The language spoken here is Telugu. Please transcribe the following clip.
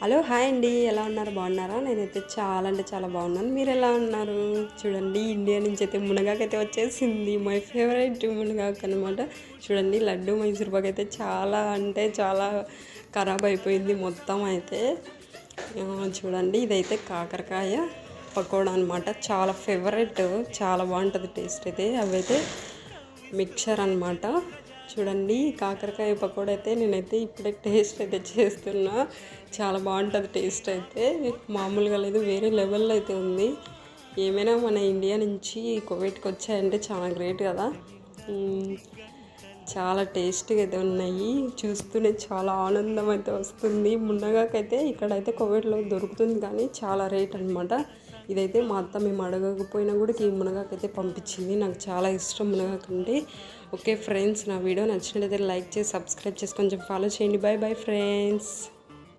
హలో హాయ్ అండి. ఎలా ఉన్నారు? బాగున్నారా? నేనైతే చాలా అంటే చాలా బాగున్నాను. మీరు ఎలా ఉన్నారు? చూడండి ఇండియా నుంచి అయితే మునగాకైతే వచ్చేసింది. మై ఫేవరెట్ మునగాకు అనమాట చూడండి లడ్డు మైసూర్పాకు అయితే చాలా అంటే చాలా ఖరాబ్ అయిపోయింది మొత్తం అయితే. చూడండి ఇదైతే కాకరకాయ పకోడా అనమాట చాలా ఫేవరెట్ చాలా బాగుంటుంది టేస్ట్ అయితే. అవైతే మిక్చర్ అన్నమాట. చూడండి కాకరకాయ పకోడా అయితే నేనైతే ఇప్పుడే టేస్ట్ అయితే చేస్తున్నా. చాలా బాగుంటుంది టేస్ట్ అయితే. మామూలుగా లేదు వేరే లెవెల్లో అయితే ఉంది. ఏమైనా మన ఇండియా నుంచి కువైట్కి వచ్చాయంటే చాలా గ్రేట్ కదా. చాలా టేస్ట్గా అయితే ఉన్నాయి. చూస్తూనే చాలా ఆనందం అయితే వస్తుంది. మున్నగాకైతే ఇక్కడైతే కోవిడ్లో దొరుకుతుంది కానీ చాలా రేట్ అనమాట ఇదైతే మా అత్త మేము అడగకపోయినా కూడా ఈ మునగాకైతే పంపించింది. నాకు చాలా ఇష్టం మునగాకంటే ఓకే ఫ్రెండ్స్ నా వీడియో నచ్చినట్లయితే లైక్ చేసి సబ్స్క్రైబ్ చేసి కొంచెం ఫాలో చేయండి. Bye bye friends